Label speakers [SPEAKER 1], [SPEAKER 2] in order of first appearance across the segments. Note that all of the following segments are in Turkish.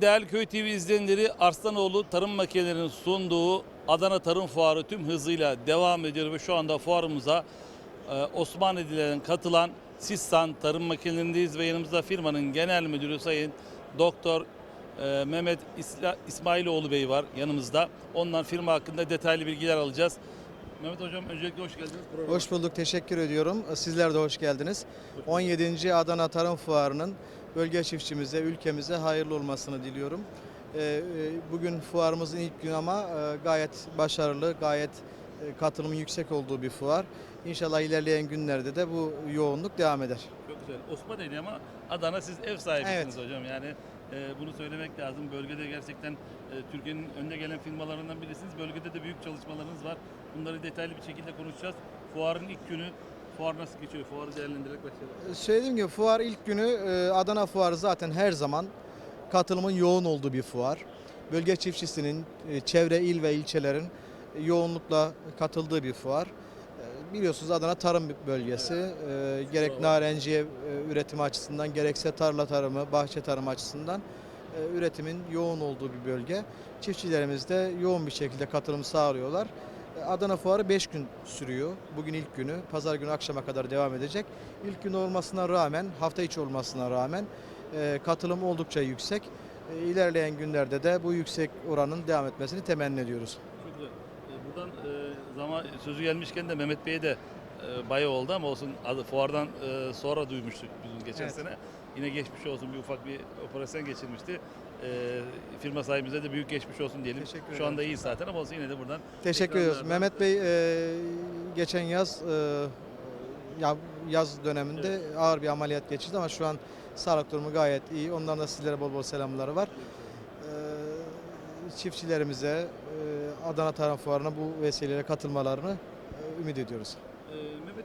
[SPEAKER 1] Değerli Köy TV izleyenleri Arslanoğlu Tarım Makinelerinin sunduğu Adana Tarım Fuarı tüm hızıyla devam ediyor ve şu anda fuarımıza e, Osmanlı'dan katılan Sistan Tarım Makinelerindeyiz ve yanımızda firmanın genel müdürü Sayın Doktor e, Mehmet İsmailoğlu Bey var yanımızda. Ondan firma hakkında detaylı bilgiler alacağız. Mehmet Hocam öncelikle hoş geldiniz. programa.
[SPEAKER 2] Hoş bulduk, teşekkür ediyorum. Sizler de hoş geldiniz. 17. Adana Tarım Fuarı'nın bölge çiftçimize, ülkemize hayırlı olmasını diliyorum. Ee, e, Bugün fuarımızın ilk günü ama e, gayet başarılı, gayet e, katılımın yüksek olduğu bir fuar. İnşallah ilerleyen günlerde de bu yoğunluk devam eder.
[SPEAKER 1] Çok güzel. Osmanlı'ydı ama Adana siz ev sahibisiniz hocam. Yani e, bunu söylemek lazım. Bölgede gerçekten e, Türkiye'nin önde gelen firmalarından birisiniz. Bölgede de büyük çalışmalarınız var. Bunları detaylı bir şekilde konuşacağız. Fuarın ilk günü Fuar nasıl geçiyor? Fuarı değerlendirerek başlayalım.
[SPEAKER 2] Söylediğim gibi fuar ilk günü e, Adana Fuarı zaten her zaman katılımın yoğun olduğu bir fuar. Bölge çiftçisinin, e, çevre il ve ilçelerin e, yoğunlukla katıldığı bir fuar. Biliyorsunuz Adana tarım bölgesi. E, Gerek narenciye üretimi açısından gerekse tarla tarımı, bahçe tarımı açısından üretimin yoğun olduğu bir bölge. Çiftçilerimiz de yoğun bir şekilde katılım sağlıyorlar. Adana Fuarı 5 gün sürüyor. Bugün ilk günü. Pazar günü akşama kadar devam edecek. İlk gün olmasına rağmen, hafta içi olmasına rağmen e, katılım oldukça yüksek. E, İlerleyen günlerde de bu yüksek oranın devam etmesini temenni ediyoruz.
[SPEAKER 1] Çok güzel. E, buradan e, zaman sözü gelmişken de Mehmet Bey de e, bayağı oldu ama olsun adı, fuardan e, sonra duymuştuk biz geçen
[SPEAKER 2] Evet.
[SPEAKER 1] sene. Yine geçmiş olsun bir ufak bir operasyon geçirmişti. E, firma sahibimize de büyük geçmiş olsun diyelim.
[SPEAKER 2] Teşekkür
[SPEAKER 1] Şu anda iyi zaten ama olsun yine de buradan
[SPEAKER 2] Teşekkür ediyoruz. Mehmet Bey e, geçen yaz e, ya yaz döneminde ağır bir ameliyat geçirdi ama şu an sağlık durumu gayet iyi. Ondan da sizlere bol bol selamları var. E, çiftçilerimize e, Adana Tarım Fuarı'na bu vesileyle katılmalarını e, ümit ediyoruz.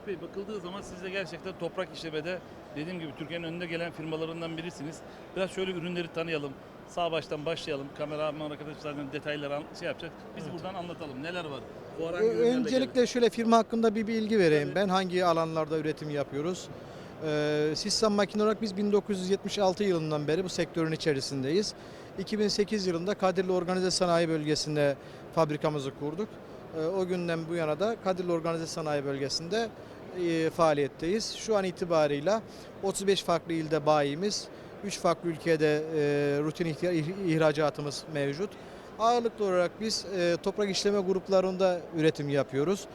[SPEAKER 1] Mehmet Bey bakıldığı zaman siz de gerçekten toprak işlemede dediğim gibi Türkiye'nin önünde gelen firmalarından birisiniz. Biraz şöyle ürünleri tanıyalım. Sağ baştan başlayalım. Kameraman arkadaşlardan detayları an- şey yapacak. Biz buradan anlatalım. Neler var? Fuar hangi
[SPEAKER 2] Öncelikle şöyle firma hakkında bir bilgi vereyim.
[SPEAKER 1] Tabii.
[SPEAKER 2] Ben hangi alanlarda üretim yapıyoruz? Ee, Sistem Makine olarak biz 1976 yılından beri bu sektörün içerisindeyiz. 2008 yılında Kadirli Organize Sanayi Bölgesi'nde fabrikamızı kurduk. Ee, o günden bu yana da Kadirli Organize Sanayi Bölgesi'nde e, faaliyetteyiz. Şu an itibarıyla 35 farklı ilde bayimiz, 3 farklı ülkede e, rutin ihracatımız mevcut. Ağırlıklı olarak biz e, toprak işleme gruplarında üretim yapıyoruz.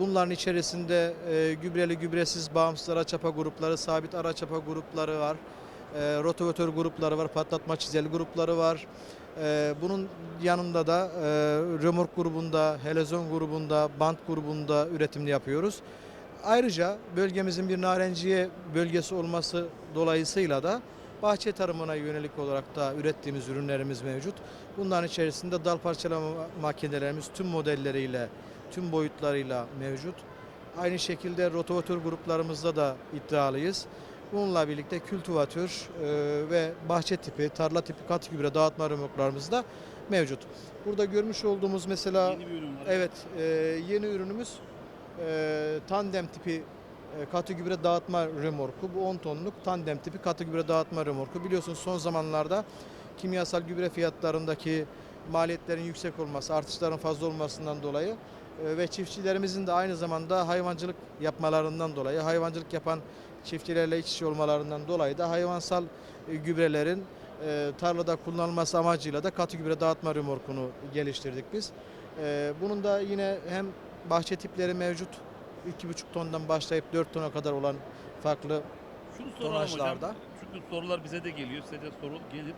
[SPEAKER 2] Bunların içerisinde gübreli gübresiz bağımsız ara çapa grupları, sabit ara çapa grupları var. Rotovatör grupları var, patlatma çizeli grupları var. E, bunun yanında da e, römork grubunda, helezon grubunda, bant grubunda üretimini yapıyoruz. Ayrıca bölgemizin bir narenciye bölgesi olması dolayısıyla da bahçe tarımına yönelik olarak da ürettiğimiz ürünlerimiz mevcut. Bunların içerisinde dal parçalama makinelerimiz tüm modelleriyle, tüm boyutlarıyla mevcut. Aynı şekilde rotovatör gruplarımızda da iddialıyız. Bununla birlikte kültivatör e, ve bahçe tipi, tarla tipi katı gübre dağıtma römorklarımız da mevcut. Burada görmüş olduğumuz mesela
[SPEAKER 1] Yeni bir ürün var.
[SPEAKER 2] Evet, e, yeni ürünümüz e, tandem tipi e, katı gübre dağıtma römorku. Bu 10 tonluk tandem tipi katı gübre dağıtma römorku. Biliyorsunuz son zamanlarda kimyasal gübre fiyatlarındaki maliyetlerin yüksek olması, artışların fazla olmasından dolayı e, ve çiftçilerimizin de aynı zamanda hayvancılık yapmalarından dolayı, hayvancılık yapan çiftçilerle iç içe olmalarından dolayı da hayvansal e, gübrelerin e, tarlada kullanılması amacıyla da katı gübre dağıtma römorkunu geliştirdik biz. Ee, bunun da yine hem bahçe tipleri mevcut 2,5 tondan başlayıp 4 tona kadar olan farklı
[SPEAKER 1] Şunu soralım hocam.
[SPEAKER 2] tonajlarda.
[SPEAKER 1] Çünkü sorular bize de geliyor. Size de soru gelir.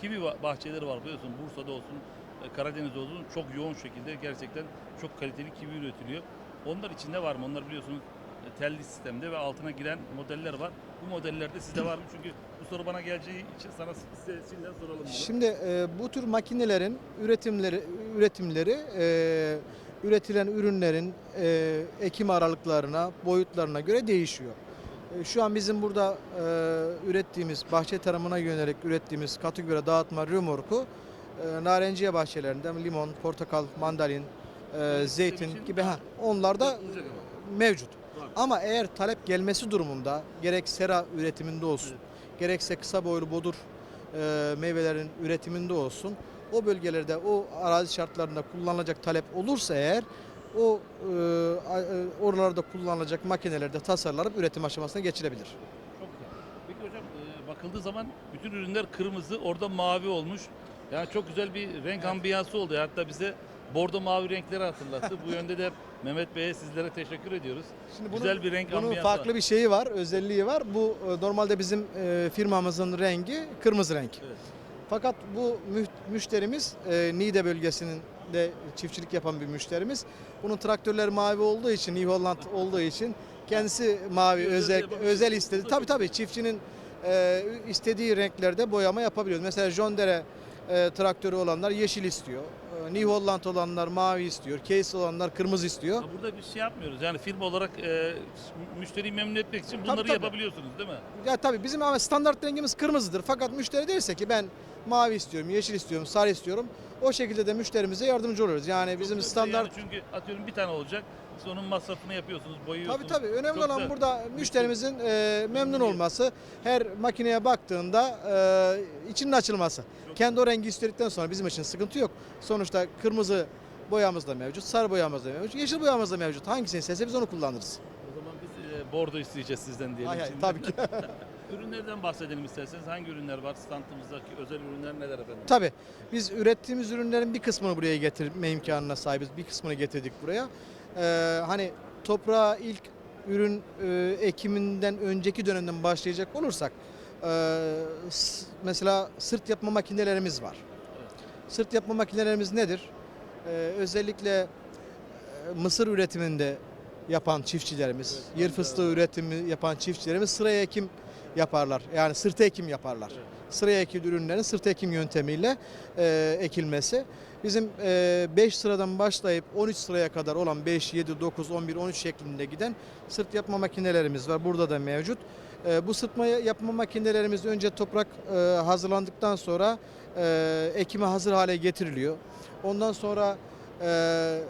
[SPEAKER 1] Kivi ba- bahçeleri var biliyorsun. Bursa'da olsun, e, Karadeniz'de olsun çok yoğun şekilde gerçekten çok kaliteli kivi üretiliyor. Onlar içinde var mı? Onlar biliyorsunuz e, telli sistemde ve altına giren modeller var. Bu modellerde sizde var mı? Çünkü bu soru bana geleceği için sana sizden soralım bunu.
[SPEAKER 2] Şimdi e, bu tür makinelerin üretimleri üretimleri e, üretilen ürünlerin e, ekim aralıklarına, boyutlarına göre değişiyor. E, şu an bizim burada e, ürettiğimiz bahçe tarımına yönelik ürettiğimiz katı gübre dağıtma römorku e, narenciye bahçelerinden limon, portakal, mandalin, e, zeytin gibi ha onlar da mevcut. Ama eğer talep gelmesi durumunda gerek sera üretiminde olsun, gerekse kısa boylu bodur e, meyvelerin üretiminde olsun. O bölgelerde o arazi şartlarında kullanılacak talep olursa eğer o e, oralarda kullanılacak makinelerde tasarlanıp üretim aşamasına geçilebilir.
[SPEAKER 1] Çok güzel. Peki hocam e, bakıldığı zaman bütün ürünler kırmızı, orada mavi olmuş. Yani çok güzel bir renk ambiyansı oldu. Hatta bize bordo mavi renkleri hatırlattı. Bu yönde de Mehmet Bey'e sizlere teşekkür ediyoruz.
[SPEAKER 2] Şimdi
[SPEAKER 1] Güzel bir renk
[SPEAKER 2] bunun
[SPEAKER 1] ambiyansı
[SPEAKER 2] farklı
[SPEAKER 1] var.
[SPEAKER 2] bir şeyi var, özelliği var. Bu e, normalde bizim e, firmamızın rengi kırmızı renk.
[SPEAKER 1] Evet.
[SPEAKER 2] Fakat bu mü- müşterimiz e, Niğde bölgesinde çiftçilik yapan bir müşterimiz. Bunun traktörleri mavi olduğu için, New Holland olduğu için kendisi mavi
[SPEAKER 1] özel
[SPEAKER 2] özel istedi. Tabii tabii çiftçinin e, istediği renklerde boyama yapabiliyoruz. Mesela John Deere e, traktörü olanlar yeşil istiyor. New Holland olanlar mavi istiyor. Case olanlar kırmızı istiyor.
[SPEAKER 1] Burada bir şey yapmıyoruz. Yani firma olarak e, müşteriyi memnun etmek için bunları
[SPEAKER 2] tabii.
[SPEAKER 1] yapabiliyorsunuz değil mi?
[SPEAKER 2] Ya tabii bizim ama standart rengimiz kırmızıdır. Fakat müşteri derse ki ben mavi istiyorum, yeşil istiyorum, sarı istiyorum. O şekilde de müşterimize yardımcı oluyoruz. Yani bizim
[SPEAKER 1] Çok güzel
[SPEAKER 2] standart
[SPEAKER 1] yani çünkü atıyorum bir tane olacak. Siz onun masrafını yapıyorsunuz, boyuyorsunuz.
[SPEAKER 2] Tabii tabii. Önemli
[SPEAKER 1] Çok
[SPEAKER 2] olan
[SPEAKER 1] güzel.
[SPEAKER 2] burada müşterimizin e, memnun olması. Her makineye baktığında e, içinin açılması. Kendi o rengi istedikten sonra bizim için sıkıntı yok. Sonuçta kırmızı boyamız da mevcut, sarı boyamız da mevcut, yeşil boyamız da mevcut. Hangisini istese biz onu kullanırız.
[SPEAKER 1] O zaman biz e, bordo isteyeceğiz sizden diyelim.
[SPEAKER 2] Hay hay,
[SPEAKER 1] şimdi.
[SPEAKER 2] tabii ki.
[SPEAKER 1] Ürünlerden bahsedelim isterseniz. Hangi ürünler var? Standımızdaki özel ürünler neler efendim?
[SPEAKER 2] Tabii. Biz ürettiğimiz ürünlerin bir kısmını buraya getirme imkanına sahibiz. Bir kısmını getirdik buraya. Ee, hani toprağa ilk ürün e, ekiminden önceki dönemden başlayacak olursak e, mesela sırt yapma makinelerimiz var. Sırt yapma makinelerimiz nedir? Ee, özellikle e, mısır üretiminde yapan çiftçilerimiz,
[SPEAKER 1] Evet,
[SPEAKER 2] yer fıstığı
[SPEAKER 1] öyle.
[SPEAKER 2] üretimi yapan çiftçilerimiz sıraya ekim yaparlar. Yani sırta ekim yaparlar.
[SPEAKER 1] Evet.
[SPEAKER 2] Sıraya ekili ürünlerin sırt ekim yöntemiyle e, ekilmesi. Bizim 5 sıradan başlayıp 13 sıraya kadar olan 5, 7, 9, 11, 13 şeklinde giden sırt yapma makinelerimiz var. Burada da mevcut. E, bu sırt ma- yapma makinelerimiz önce toprak e, hazırlandıktan sonra e, ekime hazır hale getiriliyor. Ondan sonra e,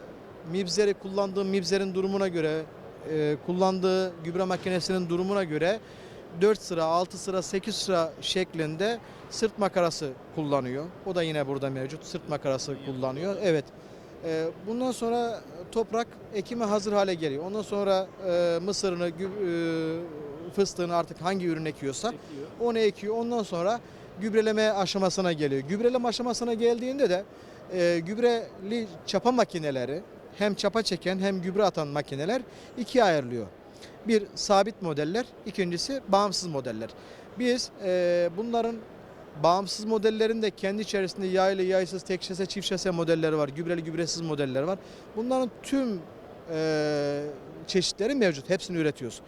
[SPEAKER 2] mibzeri kullandığı mibzerin durumuna göre e, kullandığı gübre makinesinin durumuna göre 4 sıra, 6 sıra, 8 sıra şeklinde sırt makarası kullanıyor. O da yine burada mevcut. Sırt makarası kullanıyor. Evet. E, bundan sonra toprak ekime hazır hale geliyor. Ondan sonra e, mısırını, e, fıstığını artık hangi ürün ekiyorsa onu ekiyor. Ondan sonra gübreleme aşamasına geliyor. Gübreleme aşamasına geldiğinde de gübreli çapa makineleri hem çapa çeken hem gübre atan makineler ikiye ayrılıyor. Bir sabit modeller, ikincisi bağımsız modeller. Biz e, bunların bağımsız modellerin de kendi içerisinde yaylı, yaysız, tek şase, çift şase modelleri var. Gübreli, gübresiz modeller var. Bunların tüm e, çeşitleri mevcut. Hepsini üretiyoruz.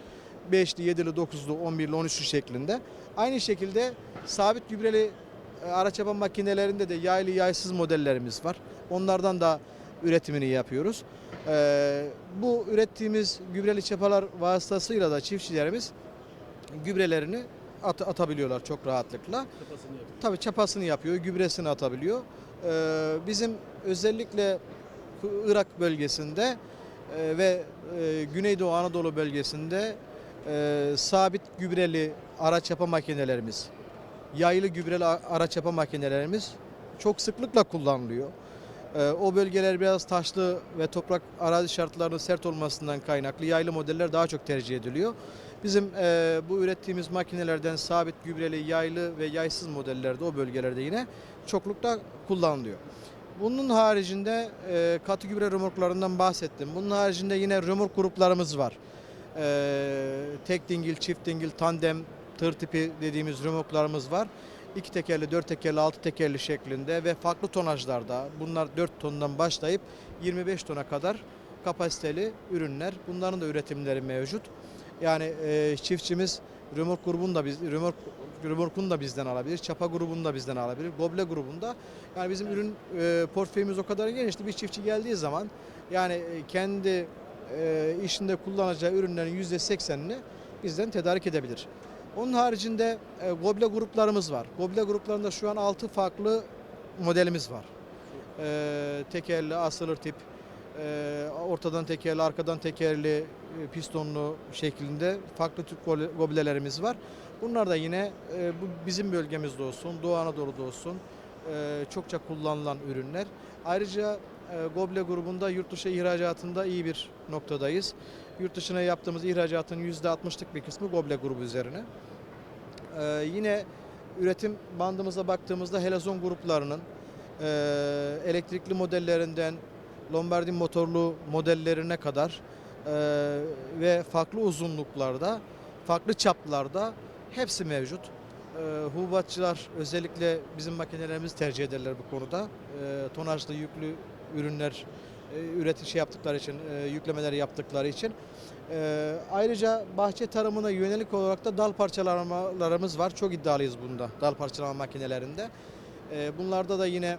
[SPEAKER 2] 5'li, 7'li, 9'lu, 11'li, 13'lü şeklinde. Aynı şekilde sabit gübreli e, araç yapan makinelerinde de yaylı, yaysız modellerimiz var. Onlardan da üretimini yapıyoruz. E, bu ürettiğimiz gübreli çapalar vasıtasıyla da çiftçilerimiz gübrelerini at- atabiliyorlar çok rahatlıkla.
[SPEAKER 1] Kafasını yapıyor.
[SPEAKER 2] Tabii çapasını yapıyor, gübresini atabiliyor. Ee, bizim özellikle Irak bölgesinde e, ve e, Güneydoğu Anadolu bölgesinde e, sabit gübreli araç yapma makinelerimiz, yaylı gübreli araç yapma makinelerimiz çok sıklıkla kullanılıyor. Ee, o bölgeler biraz taşlı ve toprak arazi şartlarının sert olmasından kaynaklı yaylı modeller daha çok tercih ediliyor. Bizim e, bu ürettiğimiz makinelerden sabit gübreli, yaylı ve yaysız modellerde o bölgelerde yine çoklukta kullanılıyor. Bunun haricinde e, katı gübre römorklarından bahsettim. Bunun haricinde yine römork gruplarımız var. E, tek dingil, çift dingil, tandem, tır tipi dediğimiz römorklarımız var. İki tekerli, dört tekerli, altı tekerli şeklinde ve farklı tonajlarda bunlar 4 tondan başlayıp 25 tona kadar kapasiteli ürünler. Bunların da üretimleri mevcut. Yani e, çiftçimiz römork grubunu da biz römork römorkunu da bizden alabilir. Çapa grubunu da bizden alabilir. Goble grubunda. Yani bizim ürün e, portföyümüz o kadar genişti. Bir çiftçi geldiği zaman yani e, kendi e, işinde kullanacağı ürünlerin %80'ini bizden tedarik edebilir. Onun haricinde e, Goble gruplarımız var. Goble gruplarında şu an 6 farklı modelimiz var. E, tekerli, asılır tip, e, ortadan tekerli, arkadan tekerli, e, pistonlu şeklinde farklı tip goblelerimiz var. Bunlar da yine e, bu bizim bölgemizde olsun, Doğu Anadolu'da olsun e, çokça kullanılan ürünler. Ayrıca e, Goble grubunda yurt dışı ihracatında iyi bir noktadayız. Yurt dışına yaptığımız ihracatın %60'lık bir kısmı Goble grubu üzerine. E, yine üretim bandımıza baktığımızda helezon gruplarının e, elektrikli modellerinden Lombardi motorlu modellerine kadar e, ve farklı uzunluklarda, farklı çaplarda hepsi mevcut. E, hububatçılar özellikle bizim makinelerimizi tercih ederler bu konuda. E, tonajlı yüklü ürünler e, üretim şey yaptıkları için, e, yüklemeleri yaptıkları için. E, ayrıca bahçe tarımına yönelik olarak da dal parçalamalarımız var. Çok iddialıyız bunda dal parçalama makinelerinde. Bunlarda da yine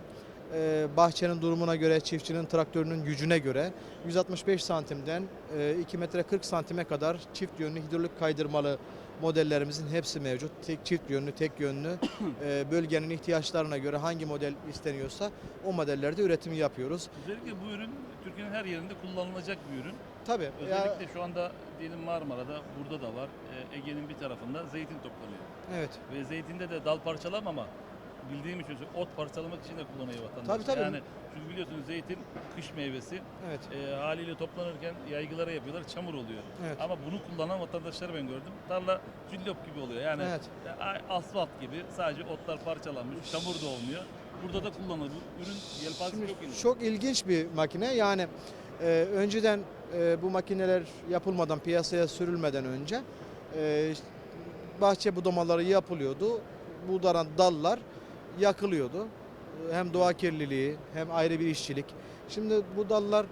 [SPEAKER 2] bahçenin durumuna göre, çiftçinin traktörünün gücüne göre 165 santimden e, 2 metre 40 santime kadar çift yönlü hidrolik kaydırmalı modellerimizin hepsi mevcut. Tek çift yönlü, tek yönlü e, bölgenin ihtiyaçlarına göre hangi model isteniyorsa o modellerde üretimi yapıyoruz.
[SPEAKER 1] Özellikle bu ürün Türkiye'nin her yerinde kullanılacak bir ürün.
[SPEAKER 2] Tabii. ya-
[SPEAKER 1] Özellikle şu anda diyelim Marmara'da, burada da var. e, Ege'nin bir tarafında zeytin toplanıyor.
[SPEAKER 2] evet.
[SPEAKER 1] Ve zeytinde de dal parçalamama bildiğim için ot parçalamak için de kullanıyor vatandaş.
[SPEAKER 2] Tabii, tabii.
[SPEAKER 1] Yani çünkü biliyorsunuz zeytin kış meyvesi.
[SPEAKER 2] Evet.
[SPEAKER 1] E, haliyle toplanırken yaygılara yapıyorlar, çamur oluyor.
[SPEAKER 2] Evet.
[SPEAKER 1] Ama bunu kullanan vatandaşları ben gördüm. Tarla cillop gibi oluyor. Yani
[SPEAKER 2] Evet.
[SPEAKER 1] e, asfalt gibi sadece otlar parçalanmış, çamur da olmuyor. Burada da kullanılır. Bu ürün yelpazesi
[SPEAKER 2] Şimdi
[SPEAKER 1] çok ilginç.
[SPEAKER 2] çok ilginç bir makine. Yani e, önceden e, bu makineler yapılmadan piyasaya sürülmeden önce e, bahçe budamaları yapılıyordu. Budaran dallar yakılıyordu. E, Hem doğa kirliliği hem ayrı bir işçilik. Şimdi bu dallar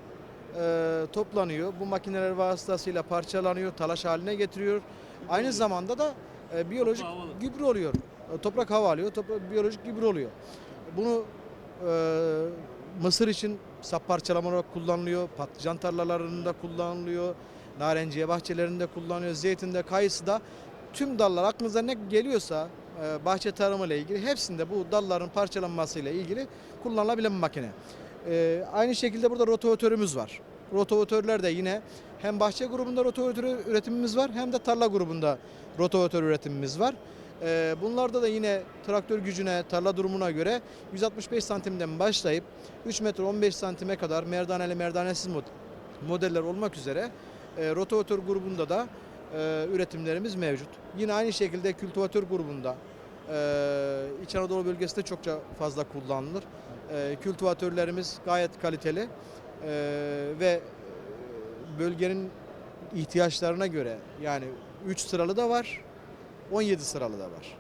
[SPEAKER 2] e, toplanıyor. Bu makineler vasıtasıyla parçalanıyor, talaş haline getiriyor. Aynı zamanda da e, biyolojik
[SPEAKER 1] havalı.
[SPEAKER 2] gübre oluyor. E, Toprak hava alıyor, toprak, biyolojik gübre oluyor. Bunu e, mısır için sap parçalama olarak kullanılıyor, patlıcan tarlalarında kullanılıyor, narenciye bahçelerinde kullanılıyor, zeytinde, kayısıda tüm dallar aklınıza ne geliyorsa bahçe tarımı ile ilgili hepsinde bu dalların parçalanmasıyla ilgili kullanılabilen bir makine. E, aynı şekilde burada rotavatörümüz var. Rotavatörler de yine hem bahçe grubunda rotavatör üretimimiz var hem de tarla grubunda rotavatör üretimimiz var. Ee, bunlarda da yine traktör gücüne, tarla durumuna göre 165 santimden başlayıp 3 metre 15 santime kadar merdaneli merdanesiz mod- modeller olmak üzere e, grubunda da e, üretimlerimiz mevcut. Yine aynı şekilde kültivatör grubunda e, İç Anadolu bölgesinde çokça fazla kullanılır. E, kültivatörlerimiz gayet kaliteli e, ve bölgenin ihtiyaçlarına göre yani 3 sıralı da var, 17 sıralı da var.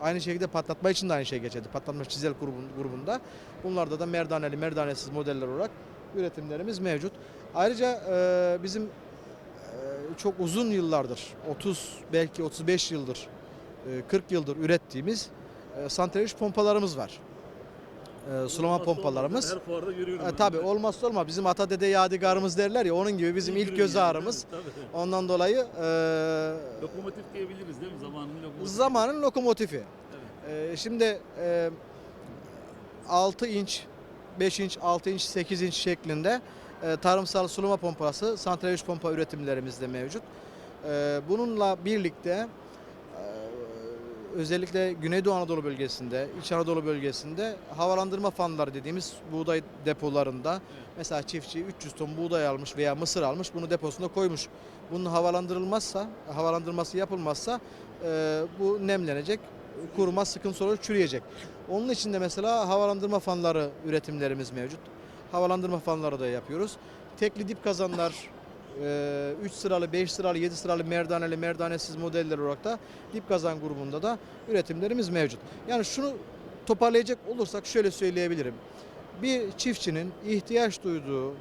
[SPEAKER 2] Aynı şekilde patlatma için de aynı şey geçerli. Patlatma çizel grubun- grubunda. Bunlarda da merdaneli, merdanesiz modeller olarak üretimlerimiz mevcut. Ayrıca e, bizim çok uzun yıllardır, 30 belki 35 yıldır, e, 40 yıldır ürettiğimiz e, santrifüj pompalarımız var. E, sulama
[SPEAKER 1] Olmazsa
[SPEAKER 2] pompalarımız.
[SPEAKER 1] olmaz. Her fuarda görüyorum.
[SPEAKER 2] E, tabii olmazsa olmaz. Bizim ata dede yadigarımız derler ya onun gibi bizim ilk göz
[SPEAKER 1] yani,
[SPEAKER 2] ağrımız.
[SPEAKER 1] Tabii.
[SPEAKER 2] Ondan dolayı e,
[SPEAKER 1] Lokomotif diyebiliriz değil mi? Zamanın lokomotifi.
[SPEAKER 2] zamanın lokomotifi.
[SPEAKER 1] Evet.
[SPEAKER 2] E, şimdi e, 6 inç, 5 inç, 6 inç, 8 inç şeklinde e, tarımsal sulama pompası, santrifüj pompa üretimlerimiz de mevcut. E, bununla birlikte e, özellikle Güneydoğu Anadolu bölgesinde, İç Anadolu bölgesinde havalandırma fanları dediğimiz buğday depolarında mesela çiftçi 300 ton buğday almış veya mısır almış bunu deposuna koymuş. Bunun havalandırılmazsa, havalandırması yapılmazsa bu nemlenecek, kuruma sıkıntı olur, çürüyecek. Onun için de mesela havalandırma fanları üretimlerimiz mevcut. Havalandırma fanları da yapıyoruz. Tekli dip kazanlar 3 sıralı, 5 sıralı, 7 sıralı merdaneli, merdanesiz modeller olarak da dip kazan grubunda da üretimlerimiz mevcut. Yani şunu toparlayacak olursak şöyle söyleyebilirim. Bir çiftçinin ihtiyaç duyduğu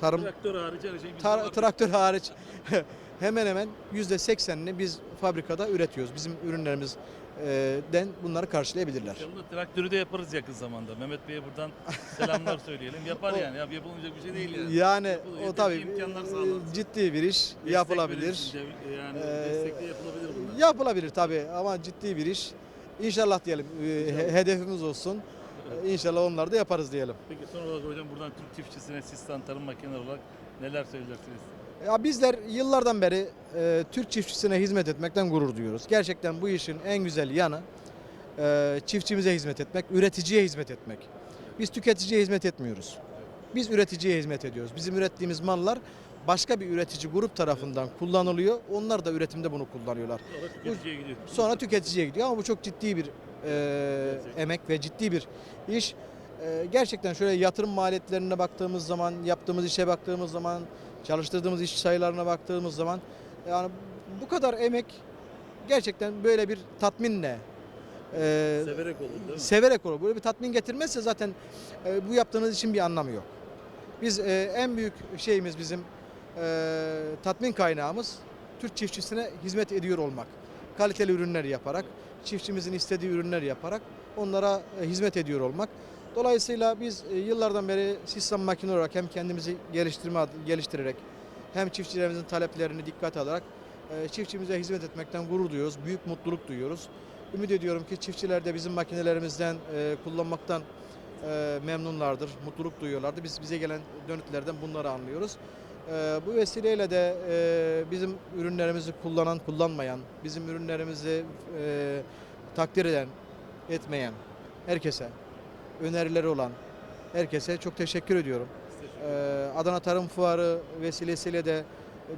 [SPEAKER 2] tarım
[SPEAKER 1] Traktör hariç şey
[SPEAKER 2] Tar- traktör hariç hemen hemen %80'ini biz fabrikada üretiyoruz. Bizim ürünlerimizden bunları karşılayabilirler.
[SPEAKER 1] İnşallah traktörü de yaparız yakın zamanda. Mehmet Bey'e buradan selamlar söyleyelim. Yapar
[SPEAKER 2] O-
[SPEAKER 1] yani. Yap, yapılmayacak bir şey değil yani.
[SPEAKER 2] Yani
[SPEAKER 1] Yapılır.
[SPEAKER 2] o tabii
[SPEAKER 1] imkanlar
[SPEAKER 2] e,
[SPEAKER 1] sağlanır.
[SPEAKER 2] ciddi bir iş
[SPEAKER 1] Destek
[SPEAKER 2] yapılabilir.
[SPEAKER 1] dev- Yani
[SPEAKER 2] Ee,
[SPEAKER 1] destekle yapılabilir bunlar.
[SPEAKER 2] Yapılabilir tabii ama ciddi bir iş. İnşallah diyelim e,
[SPEAKER 1] İnşallah.
[SPEAKER 2] hedefimiz olsun.
[SPEAKER 1] Evet.
[SPEAKER 2] İnşallah onlar da yaparız diyelim.
[SPEAKER 1] Peki son olarak hocam buradan Türk çiftçisine Sistan Tarım Makineleri olarak neler söylersiniz?
[SPEAKER 2] Ya bizler yıllardan beri e, Türk çiftçisine hizmet etmekten gurur duyuyoruz. Gerçekten bu işin en güzel yanı e, çiftçimize hizmet etmek, üreticiye hizmet etmek. Biz tüketiciye hizmet etmiyoruz. Biz üreticiye hizmet ediyoruz. Bizim ürettiğimiz mallar başka bir üretici grup tarafından kullanılıyor. Onlar da üretimde bunu kullanıyorlar.
[SPEAKER 1] Sonra tüketiciye gidiyor.
[SPEAKER 2] Sonra tüketiciye gidiyor ama bu çok ciddi bir e, emek ve ciddi bir iş. E, gerçekten şöyle yatırım maliyetlerine baktığımız zaman, yaptığımız işe baktığımız zaman, çalıştırdığımız iş sayılarına baktığımız zaman yani bu kadar emek gerçekten böyle bir tatminle e,
[SPEAKER 1] Severek oldu değil mi?
[SPEAKER 2] severek olur. Böyle bir tatmin getirmezse zaten e, bu yaptığınız için bir anlamı yok. Biz e, en büyük şeyimiz bizim e, tatmin kaynağımız Türk çiftçisine hizmet ediyor olmak. Kaliteli ürünler yaparak, çiftçimizin istediği ürünler yaparak onlara e, hizmet ediyor olmak. Dolayısıyla biz e, yıllardan beri sistem makine olarak hem kendimizi geliştirme geliştirerek hem çiftçilerimizin taleplerini dikkate alarak e, çiftçimize hizmet etmekten gurur duyuyoruz. Büyük mutluluk duyuyoruz. Ümit ediyorum ki çiftçiler de bizim makinelerimizden e, kullanmaktan memnunlardır, mutluluk duyuyorlardır. Biz bize gelen dönütlerden bunları anlıyoruz. Bu vesileyle de bizim ürünlerimizi kullanan, kullanmayan, bizim ürünlerimizi takdir eden, etmeyen herkese, önerileri olan herkese çok teşekkür ediyorum. Ee, Adana Tarım Fuarı vesilesiyle de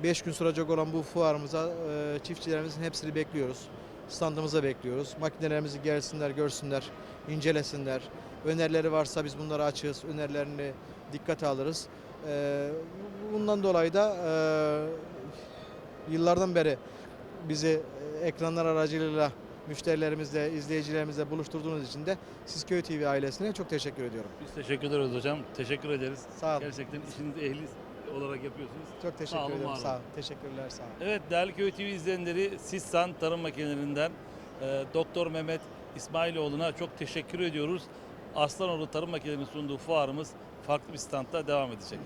[SPEAKER 2] 5 gün sürecek olan bu fuarımıza e, çiftçilerimizin hepsini bekliyoruz. Standımıza bekliyoruz. Makinelerimizi gelsinler, görsünler, incelesinler. Önerileri varsa biz bunları açığız. Önerilerini dikkate alırız. Ee, Bundan dolayı da e, yıllardan beri bizi e, ekranlar aracılığıyla müşterilerimizle, izleyicilerimizle buluşturduğunuz için de Sizköy TV ailesine çok teşekkür ediyorum.
[SPEAKER 1] Biz teşekkür ederiz hocam. Teşekkür ederiz.
[SPEAKER 2] Sağ olun.
[SPEAKER 1] Gerçekten işinizi ehli olarak yapıyorsunuz.
[SPEAKER 2] Çok teşekkür
[SPEAKER 1] Sağ olun,
[SPEAKER 2] ederim. Sağ olun. Teşekkürler. Sağ olun.
[SPEAKER 1] Evet değerli Köy TV izleyenleri Sissan Tarım Makinelerinden e, Doktor Mehmet İsmailoğlu'na çok teşekkür ediyoruz. Arslanoğlu Tarım Makinelerinin sunduğu fuarımız farklı bir standta devam edecek.